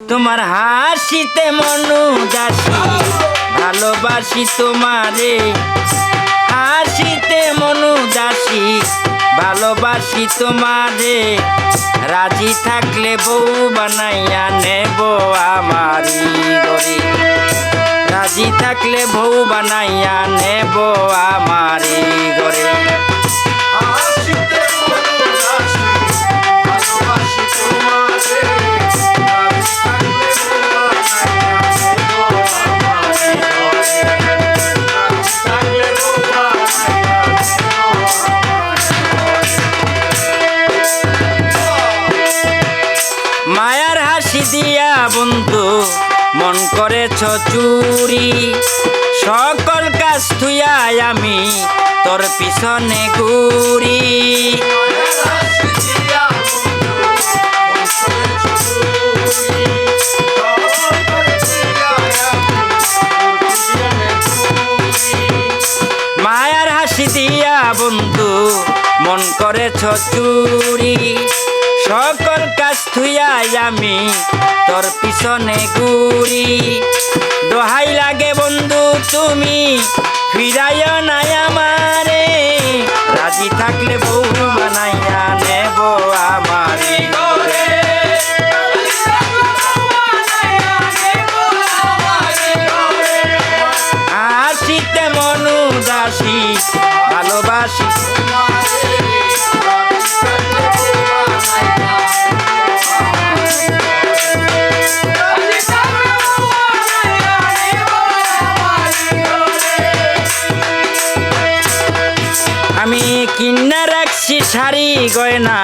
তোমার হাসিতে মনু দাসী ভালোবাসি তোমারে। হাসিতে মনু দাসী ভালোবাসি তোমারে। রাজি থাকলে বউ বানাইয়া নেব আমারি গরি রাজি থাকলে বউ বানাইয়া নেব আমারি গরে বন্ধু, মন করেছ চুরি। সকল কাজ থুয়াই আমি তোর পিছনে ঘুরি। মায়ার হাসি দিয়া বন্ধু, মন করেছ চুরি। সকল কাজ থুয়াই আমি তোর পিছনে ঘুরি। দোহাই লাগে বন্ধু তুমি, ফিরাইও নাই আমারে। রাজি থাকলে বউ বানাইয়া নেব আমারে। হাসিতে মনু দাসী ভালোবাসি। কিন্না রাখছি শাড়ি গয়না।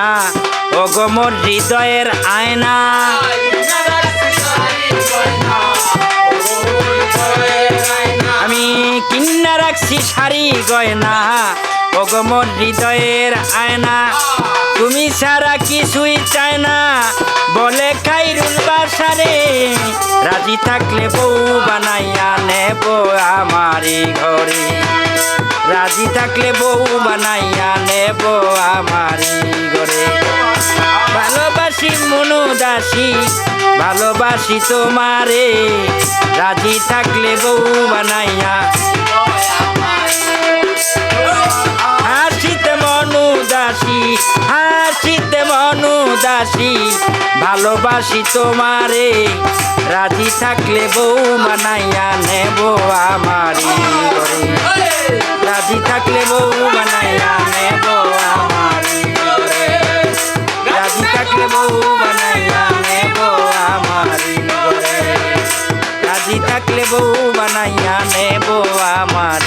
ও গোমর হৃদয়ের আয়না। আমি কিন্না রাখছি শাড়ি গয়না। ও গোমর হৃদয়ের আয়না। তুমি ছাড়া কিছুই চায় না। বলে খাইরুল বাসারে, রাজি থাকলে বউ বানাইয়া নেব আমারি ঘরে। রাজি থাকলে বউ বানাইয়া নেব আমারি ঘরে। ভালোবাসি মনু দাসী, ভালোবাসি তোমারে। রাজি থাকলে বউ বানাইয়া হাসিতে মনু দাসী মনু ভালোবাসি তোমারে। রাজি থাকলে বউ বানাইয়া নেব আমারি রাজি থাকলে বউ বানাইয়া নেব আমার রাজি থাকলে বউ বানাইয়া নেব আমার রাজি থাকলে বউ বানাইয়া নেব আমার